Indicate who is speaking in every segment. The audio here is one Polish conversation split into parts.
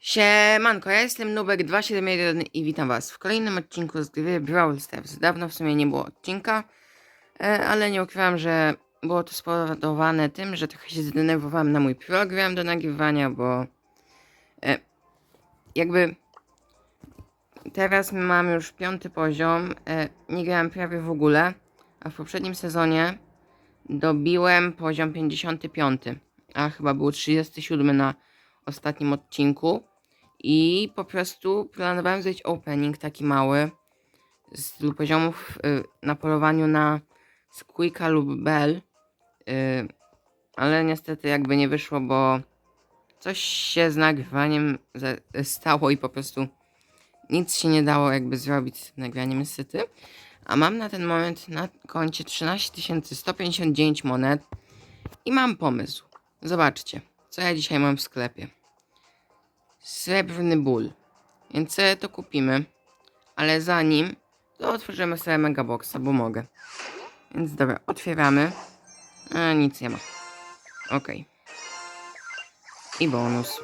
Speaker 1: Siemanko, ja jestem Nubek271 i witam was w kolejnym odcinku z gry Brawl Stars. Dawno w sumie nie było odcinka, e, ale nie ukrywam, że było to spowodowane tym, że trochę się zdenerwowałem na mój program do nagrywania, bo e, jakby teraz mam już piąty poziom, e, nie grałem prawie w ogóle, a w poprzednim sezonie dobiłem poziom 55, a chyba był 37 na ostatnim odcinku. I po prostu planowałem zrobić opening taki mały z tylu poziomów y, na polowaniu na Squeaka lub Bell. Y, ale niestety jakby nie wyszło, bo coś się z nagrywaniem stało i po prostu nic się nie dało jakby zrobić z nagraniem niestety. A mam na ten moment na koncie 13 159 monet i mam pomysł. Zobaczcie, co ja dzisiaj mam w sklepie srebrny ból. Więc sobie to kupimy. Ale zanim, to otworzymy sobie megaboxa, bo mogę. Więc dobra, otwieramy. A, nic nie ma. Ok. I bonus.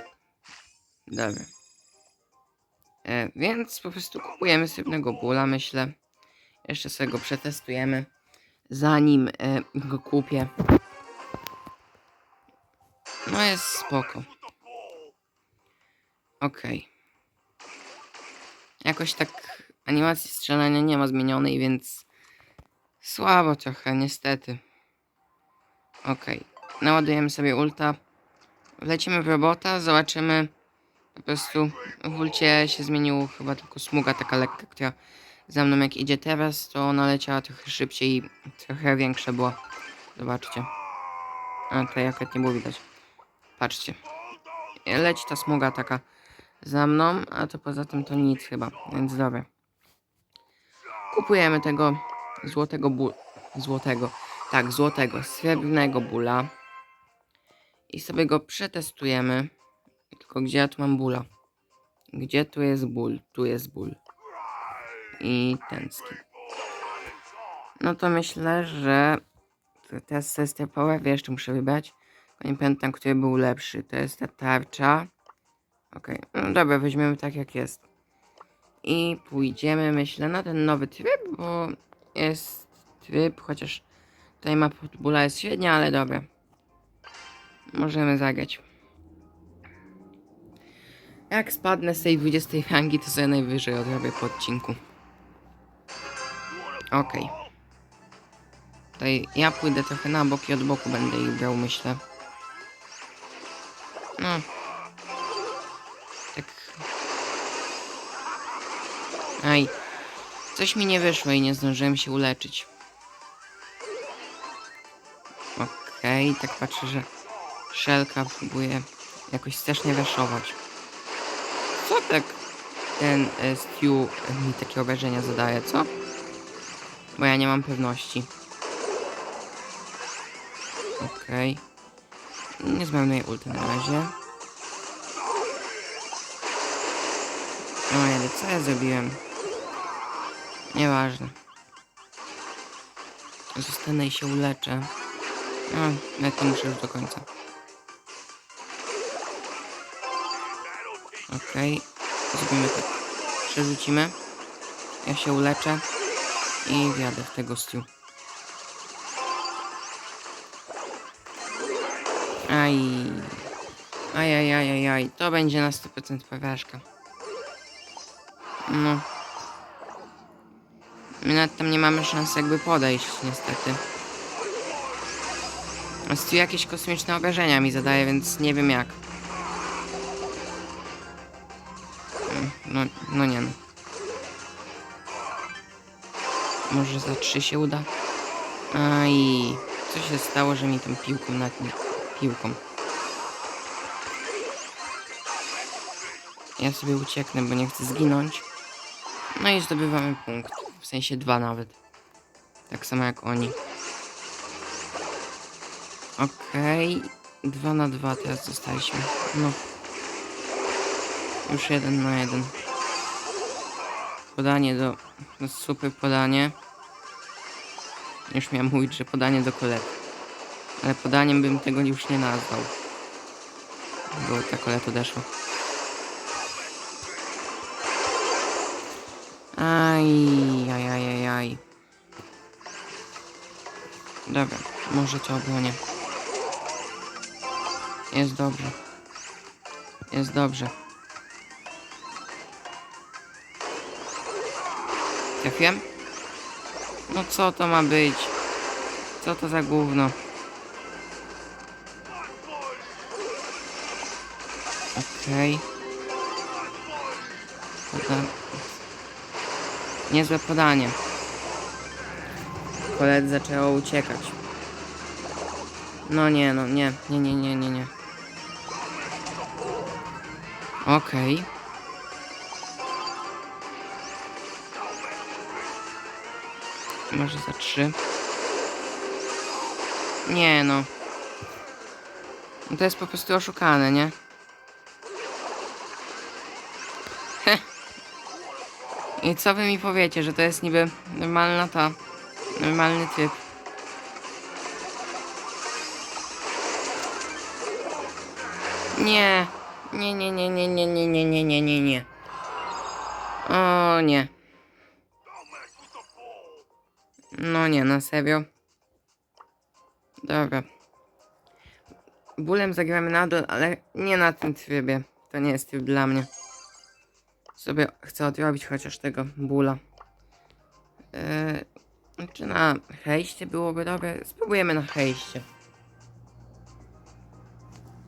Speaker 1: Dobra. E, więc po prostu kupujemy srebrnego bóla, myślę. Jeszcze sobie go przetestujemy. Zanim e, go kupię. No jest spoko. Okej. Jakoś tak animacji strzelania nie ma zmienionej, więc słabo trochę, niestety. Okej. Naładujemy sobie ulta. Wlecimy w robota, zobaczymy. Po prostu w ulcie się zmienił chyba tylko smuga taka lekka, która za mną jak idzie teraz, to ona leciała trochę szybciej i trochę większa była. Zobaczcie. A tutaj akurat nie było widać. Patrzcie. Leci ta smuga taka za mną, a to poza tym to nic chyba, więc dobra. Kupujemy tego złotego bu... złotego, tak, złotego, srebrnego bula i sobie go przetestujemy. Tylko gdzie ja tu mam bula? Gdzie tu jest ból? Tu jest ból. I ten. No to myślę, że teraz sesję power jeszcze muszę wybrać. Nie pamiętam, który był lepszy. To jest ta tarcza. Okej, no dobra, weźmiemy tak jak jest. I pójdziemy, myślę, na ten nowy tryb, bo jest tryb, chociaż tutaj mapa bóla jest średnia, ale dobra. Możemy zagrać. Jak spadnę z tej 20 rangi, to sobie najwyżej odrobię po odcinku. Okej. Tutaj ja pójdę trochę na bok i od boku będę ich brał, myślę. No, Aj. Coś mi nie wyszło i nie zdążyłem się uleczyć. Okej, tak patrzę, że szelka próbuje jakoś strasznie weszować. Co tak ten e, Stew mi takie obrażenia zadaje, co? Bo ja nie mam pewności. Okej. Nie zmarnuję ulty na razie. O jedy, co ja zrobiłem? Nieważne. Zostanę i się uleczę. No, ja to muszę już do końca. Okej. Zrobimy tak. Przerzucimy. Ja się uleczę. I wjadę w tego stew. Aj. Aj, aj, aj, aj, aj. To będzie na 100% porażka. No. My nawet tam nie mamy szans jakby podejść, niestety. A tu jakieś kosmiczne obrażenia mi zadaje, więc nie wiem jak. Mm, No, no nie no. Może za trzy się uda? Aj, co się stało, że mi tą piłką na piłką. Ja sobie ucieknę, bo nie chcę zginąć. No i zdobywamy punkt. W sensie dwa nawet. Tak samo jak oni. Okej. Dwa na dwa teraz zostaliśmy. No. Już jeden na jeden. Podanie do... No super podanie. Już miałem mówić, że podanie do kolety. Ale podaniem bym tego już nie nazwał. Bo ta koleta odeszła. Aj, aj, aj, aj, aj. Dobra, może to obronię. Jest dobrze. Jest dobrze. Trafiłem? No co to ma być? Co to za gówno? Okej. Poda... Niezłe podanie. Koledzy zaczęło uciekać. No nie, no nie, nie, nie, nie, nie, nie. Okej. Może za trzy. Nie. No To jest po prostu oszukane, nie? I co wy mi powiecie, że to jest niby normalna ta... Normalny typ. Nie. Nie, nie, nie, nie, nie, nie, nie, nie, nie, nie, nie. O nie. No nie, na serio. Dobra. Bólem zagramy nadal, ale nie na tym trybie. To nie jest tryb dla mnie. Sobie chcę odrobić chociaż tego bóla. Yy, czy na hejście byłoby dobre? Spróbujemy na hejście.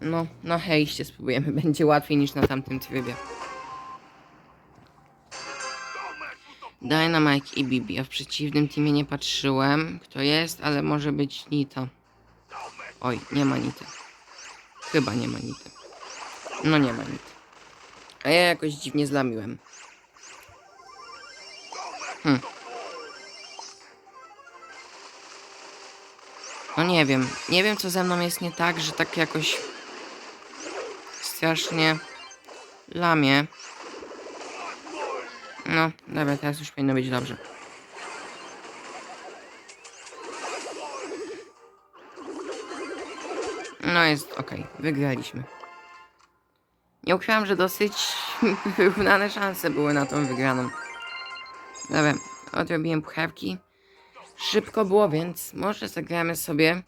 Speaker 1: No, na hejście spróbujemy. Będzie łatwiej niż na tamtym trybie. Dynamite i Bibi. Ja w przeciwnym teamie nie patrzyłem, kto jest, ale może być Nita. Oj, nie ma Nity. Chyba nie ma Nity. No nie ma Nity. A ja jakoś dziwnie zlamiłem. Hm. No nie wiem. Nie wiem, co ze mną jest nie tak, że tak jakoś strasznie lamię. No, dobra, teraz już powinno być dobrze. No jest ok, wygraliśmy. Nie ukrywam, że dosyć wyrównane szanse były na tą wygraną. Dobra, odrobiłem puchawki. Szybko było, więc może zagramy sobie.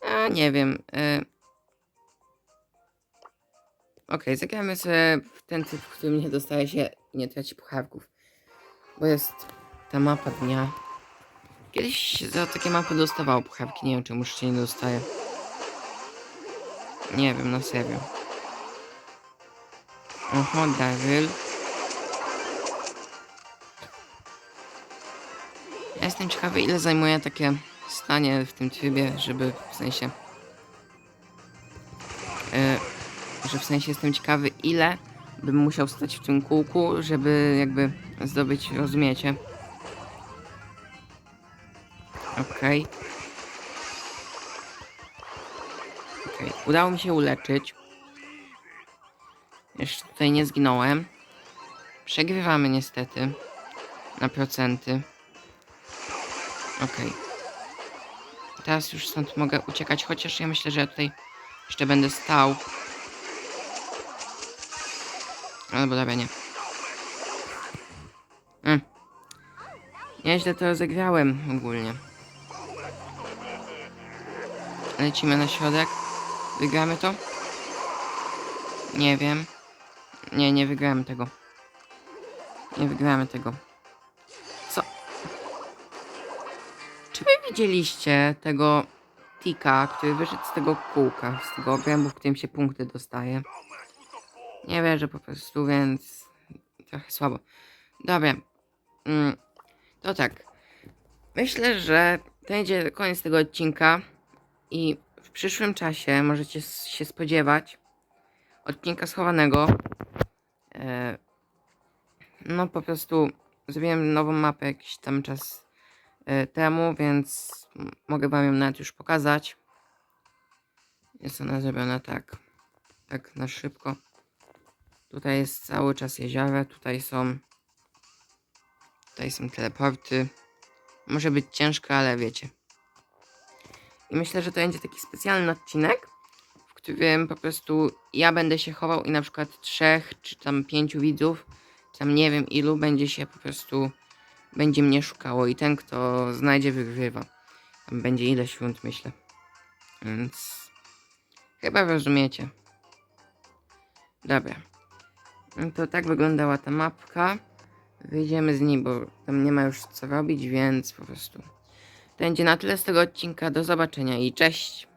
Speaker 1: A nie wiem. Y... Okej, zagramy sobie w ten typ, w którym nie dostaje się nie traci puchawków. Bo jest ta mapa dnia. Kiedyś za takie mapy dostawało puchawki, nie wiem czemu się nie dostaje. Nie wiem, na serio. Oho, Daryl. Ja jestem ciekawy, ile zajmuje takie stanie w tym trybie, żeby w sensie. Yy, że w sensie jestem ciekawy, ile bym musiał stać w tym kółku, żeby jakby zdobyć, rozumiecie? Okej. Okej, udało mi się uleczyć. Jeszcze tutaj nie zginąłem. Przegrywamy niestety. Na procenty. Okej. Teraz już stąd mogę uciekać, chociaż ja myślę, że ja tutaj jeszcze będę stał. Albo dobra, nie. Mm. Nieźle to rozegrałem ogólnie. Lecimy na środek. Wygramy to? Nie wiem. Nie, nie wygramy tego. Nie wygramy tego. Co? Czy wy widzieliście tego tika, który wyszedł z tego kółka, z tego obrębu, w którym się punkty dostaje? Nie wierzę po prostu, więc trochę słabo. Dobra. Mm, to tak. Myślę, że to będzie koniec tego odcinka i w przyszłym czasie możecie się spodziewać odcinka schowanego. E, no po prostu zrobiłem nową mapę jakiś tam czas e, temu, więc mogę wam ją nawet już pokazać. Jest ona zrobiona tak, tak na szybko. Tutaj jest cały czas jezioro, tutaj są tutaj są teleporty. Może być ciężko, ale wiecie. I myślę, że to będzie taki specjalny odcinek, którym po prostu ja będę się chował i na przykład trzech czy tam pięciu widzów, tam nie wiem ilu będzie się po prostu będzie mnie szukało i ten kto znajdzie wygrywa. Tam będzie ileś rund myślę. Więc chyba rozumiecie. Dobra. No to tak wyglądała ta mapka. Wyjdziemy z niej, bo tam nie ma już co robić, więc po prostu. To będzie na tyle z tego odcinka. Do zobaczenia i cześć.